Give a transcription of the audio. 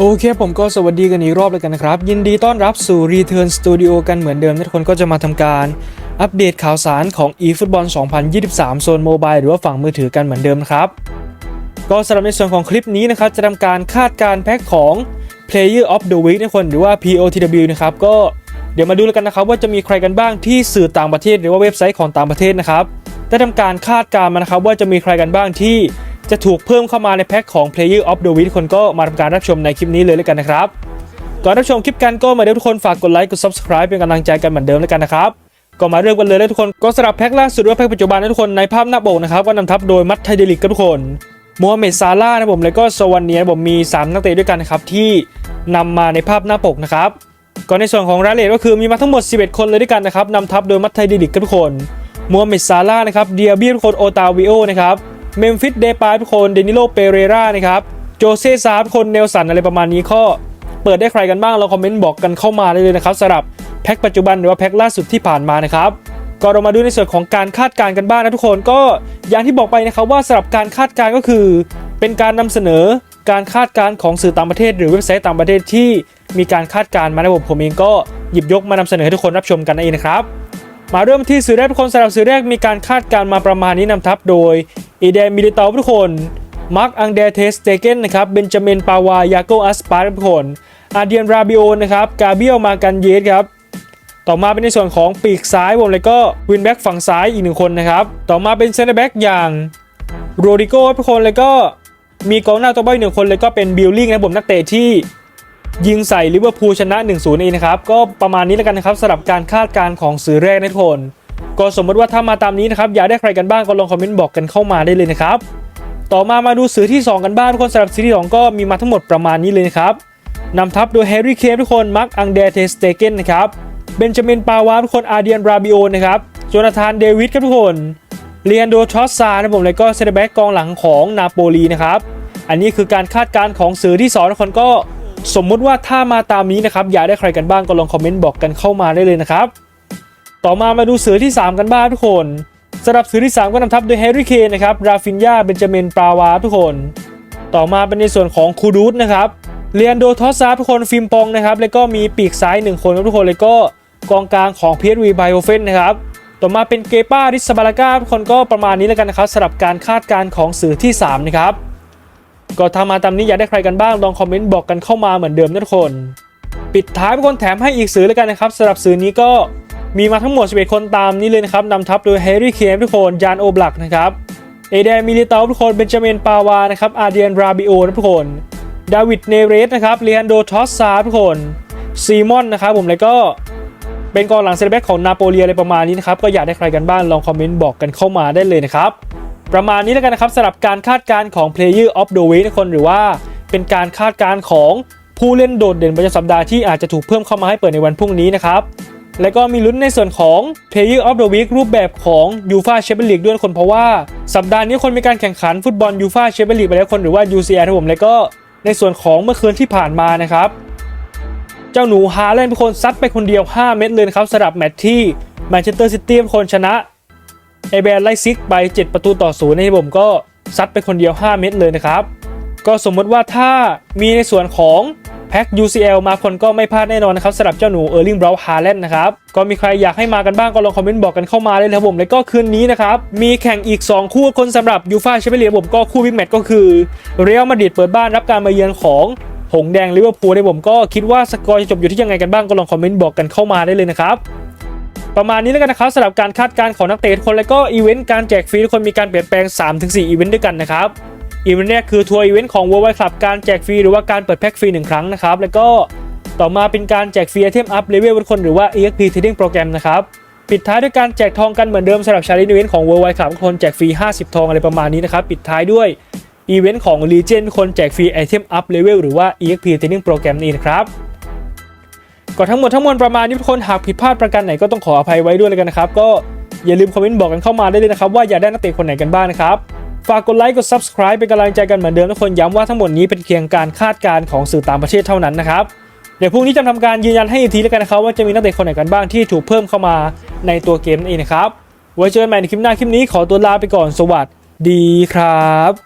โอเคผมก็สวัสดีกันอีกรอบเลยกันนะครับ ยินดีต้อนรับสู่ Return Studio กันเหมือนเดิมทุกคนก็จะมาทำการอัปเดตข่าวสารของ eFootball 2023 โซนโมบายหรือว่าฝั่งมือถือกันเหมือนเดิมครับก็สำหรับในส่วนของคลิปนี้นะครับ จะทำการคาดการแพ็คของ Player of the Week ทุกคนหรือว่า POTW นะครับ ก็เดี๋ยวมาดูแล้วกันนะครับ ว่าจะมีใครกันบ้างที่สื่อต่างประเทศ หรือว่าเว็บไซต์ของต่างประเทศนะครับได้ทำการคาดการมานะครับว่าจะมีใครกันบ้างที่ จะถูกเพิ่มเข้ามาในแพ็คของ Player of the Week ทุกคนก็มาทำการรับชมในคลิปนี้เลยแล้วกันนะครับ ก่อนรับชมคลิปกันก็มาเดี๋ยวทุกคนฝากกดไลค์กด subscribe เป็นกำลังใจกันเหมือนเดิมแล้วกันนะครับก็มาเริ่มกันเลยนะทุกคนก็สำหรับแพ็คล่าสุดหรือว่าแพ็คปัจจุบันนะทุกคนในภาพหน้าปกนะครับก็นำทัพโดยมัตไทเดลิกครับทุกคนมูฮัมเหม็ดซาร่าห์นะผมแล้วก็สวันเนียผมมี 3 นักเตะด้วยกันนะครับที่นำมาในภาพหน้าปกนะครับก็ในส่วนของรายละเอียดก็คือมีมาทั้งหมด 11 คนเลยด้วยกันนะครับนำทัพโดยมัตไทเดลิกครับทุกคนมูฮัมเหม็ดซาร่านะครับเดียบีทุกคนโอตาวิโอนะครับ เมมฟิสเดปาทุกคนเดนิโลเปเรรานะครับโจเซซาทุกคนเนลสันอะไรประมาณนี้ข้อเปิดได้ใครกันบ้างเราคอมเมนต์บอกกันเข้ามาได้เลยนะครับสำหรับแพ็คปัจจุบันหรือว่าแพ็คล่าสุดที่ผ่านมานะครับก็เรามาดูในส่วนของการคาดการณ์กันบ้างนะทุกคนก็อย่างที่บอกไปนะครับว่าสำหรับการคาดการณ์ก็คือ เป็นการนำเสนอการคาดการณ์ของสื่อต่างประเทศ หรือเว็บไซต์ต่างประเทศที่มีการคาดการณ์มาในผมผมเองก็หยิบยกมานำเสนอให้ทุกคนรับชมกันนั่นเองนะครับ มาเริ่มที่สื่อแรกทุกคนสำหรับสื่อแรกมีการคาดการณ์มาประมาณนี้นำทัพโดยอีเดนมิลิเตาทุกคนมาร์คอังเดเทสเตเกนนะครับเบนจามินปาวายาโกอัสปาร์ทุกคนอาเดียนราบิโอนะครับกาเบียลมากันเยสครับต่อมาเป็นในส่วนของปีกซ้ายวงเลยก็วินแบ็กฝั่งซ้ายอีกหนึ่งคนนะครับต่อมาเป็นเซนเตอร์แบ็กอย่างโรดิโก้ทุกคนเลยก็มีกองหน้าตัวเบ้าอีกหนึ่งคนเลยก็เป็นบิลลิงนะผมนักเตะที่ ยิงใส่ลิเวอร์พูลชนะ 1-0เองนะครับ ก็ประมาณนี้แล้วกันนะครับสำหรับการคาดการณ์ของสื่อแรกนะทุกคนก็สมมติว่าถ้ามาตามนี้นะครับ อยากได้ใครกันบ้างก็ลองคอมเมนต์บอกกันเข้ามาได้เลยนะครับ ต่อมามาดูสื่อที่ 2 กันบ้างทุกคนสำหรับสื่อที่2ก็มีมาทั้งหมดประมาณนี้เลยนะครับนำทัพโดยแฮร์รี่เคฟทุกคนมาร์คอังเดเทสเตเกนนะครับเบนจามินปาวาทุกคนอาเดียนราบิโอนะครับโจนาธานเดวิดครับทุกคนเลียนโดชอสซานะผมแล้วก็เซเดแบ็กกองหลังของนาโปลีนะครับอันนี้คือการคาดการณ์ของสื่อที่2ทุกคนก็ สมมุติว่าถ้ามาตามนี้นะครับอยากได้ใครกันบ้างก็ลองคอมเมนต์บอกกันเข้ามาได้เลยนะครับ ต่อมามาดูสื่อที่ 3 กันบ้างทุกคนสำหรับสื่อที่ 3 ก็นำทัพโดยแฮร์รี่เคนนะครับราฟินยาเบนจามินปราวาทุกคน ต่อมาเป็นในส่วนของคูดูสนะครับเลียนโดทอสซาทุกคนฟิล์มปองนะครับแล้วก็มีปีกซ้าย 1 คนครับทุกคนแล้วก็กองกลางของเพีเอสวีไบโอเฟนนะครับต่อมาเป็นเกป้าริสบาลากาทุกคนก็ประมาณนี้แล้วกันนะครับสำหรับการคาดการณ์ของสื่อที่3นะครับ ก็ถ้ามาตามนี้อยากได้ใครกันบ้างลองคอมเมนต์บอกกันเข้ามาเหมือนเดิมนะทุกคน ปิดท้ายเป็นคนแถมให้อีกสื่อแล้วกันนะครับสำหรับสื่อนี้ก็มีมาทั้งหมด 11 คนตามนี้เลยนะครับนำทัพโดยแฮร์รี่เคนทุกคนยานโอบลักนะครับเอเดนมิลิเตาทุกคนเบนจามินปาวานะครับอาเดียนราบิโอทุกคนดาวิดเนเรสนะครับเลียนโดทอสซาทุกคนซีมอนนะครับผมแล้วก็เป็นกองหลังเซนเตอร์แบ็กของนาโปเลียอะไรประมาณนี้นะครับก็อยากได้ใครกันบ้างลองคอมเมนต์บอกกันเข้ามาได้เลยนะครับ ประมาณนี้แล้วกันนะครับสำหรับการคาดการณ์ของ Player of the Week ทุกคนหรือว่าเป็นการคาดการณ์ของผู้เล่นโดดเด่นประจำสัปดาห์ที่อาจจะถูกเพิ่มเข้ามาให้เปิดในวันพรุ่งนี้นะครับแล้วก็มีลุ้นในส่วนของ Player of the Week รูปแบบของ UEFA Champions League ด้วยคนเพราะว่า สัปดาห์นี้คนมีการแข่งขันฟุตบอล UEFA Champions League ไปแล้วคนหรือว่า UCL ครับผมแล้วก็ในส่วนของเมื่อคืนที่ผ่านมานะครับ เจ้าหนูฮาแลนด์เป็นคนซัดไปคนเดียว 5 เม็ดเลยนะครับสำหรับแมตช์ที่แมนเชสเตอร์ซิตี้เป็นคนชนะ เอเบรไล่ซิกไป 7 ประตูต่อศูนย์นะครับผมก็ซัดไปคนเดียว 5 เม็ดเลยนะครับ ก็สมมติว่าถ้ามีในส่วนของแพ็ค UCL มาคนก็ไม่พลาดแน่นอนนะครับสำหรับเจ้าหนูเออร์ลิงบราวฮาแลนด์นะครับ ก็มีใครอยากให้มากันบ้างก็ลองคอมเมนต์บอกกันเข้ามาเลยนะครับผม แล้วก็คืนนี้นะครับ มีแข่งอีก 2 คู่คนสำหรับยูฟ่าแชมเปี้ยนลีกผมก็คู่บิ๊กแมตช์ก็คือเรอัลมาดริดเปิดบ้านรับการมาเยือนของหงแดงลิเวอร์พูลในผมก็คิดว่าสกอร์จะจบอยู่ที่ยังไงกันบ้างก็ลองคอมเมนต์บอกกันเข้ามาได้เลยนะครับ ประมาณนี้แล้วกันนะครับสำหรับการคาดการณ์ของนักเตะทุกคน แล้วก็อีเวนต์การแจกฟรีทุกคนมีการเปลี่ยนแปลง 3-4 อีเวนต์ด้วยกันนะครับอีเวนต์แรกคือทัวร์อีเวนต์ของ World Wide Club การแจกฟรีหรือว่าการเปิดแพ็กฟรี1ครั้งนะครับแล้วก็ต่อมาเป็นการแจกฟรีไอเทมอัพเลเวลทุกคนหรือว่า EXP Trading Program นะครับปิดท้ายด้วยการแจกทองกันเหมือนเดิมสำหรับชาริอีเวนต์ของ World Wide Club ทุกคนแจกฟรี 50 ทองอะไรประมาณนี้นะครับปิดท้ายด้วยอีเวนต์ของ Legion ทุกคนแจกฟรีไอเทมอัพเลเวลหรือว่า EXP Trading Program นี่นะครับ ก็ทั้งหมดทั้งมวลประมาณนี้ทุกคนหากผิดพลาดประการไหนก็ต้องขออภัยไว้ด้วยเลยกันนะครับ ก็อย่าลืมคอมเมนต์บอกกันเข้ามาได้เลยนะครับ ว่าอยากได้นักเตะคนไหนกันบ้างนะครับฝากกดไลค์กด subscribe เป็นกำลังใจกันเหมือนเดิมทุกคนย้ำว่าทั้งหมดนี้เป็นเพียงการคาดการณ์ของสื่อต่างประเทศเท่านั้นนะครับเดี๋ยวพรุ่งนี้จะทำการยืนยันให้อีกทีแล้วกันนะครับว่าจะมีนักเตะคนไหนกันบ้างที่ถูกเพิ่มเข้ามาในตัวเกมนั่นเองนะครับไว้เจอกันใหม่ในคลิปหน้าคลิปนี้ขอตัวลาไปก่อนสวัสดีครับ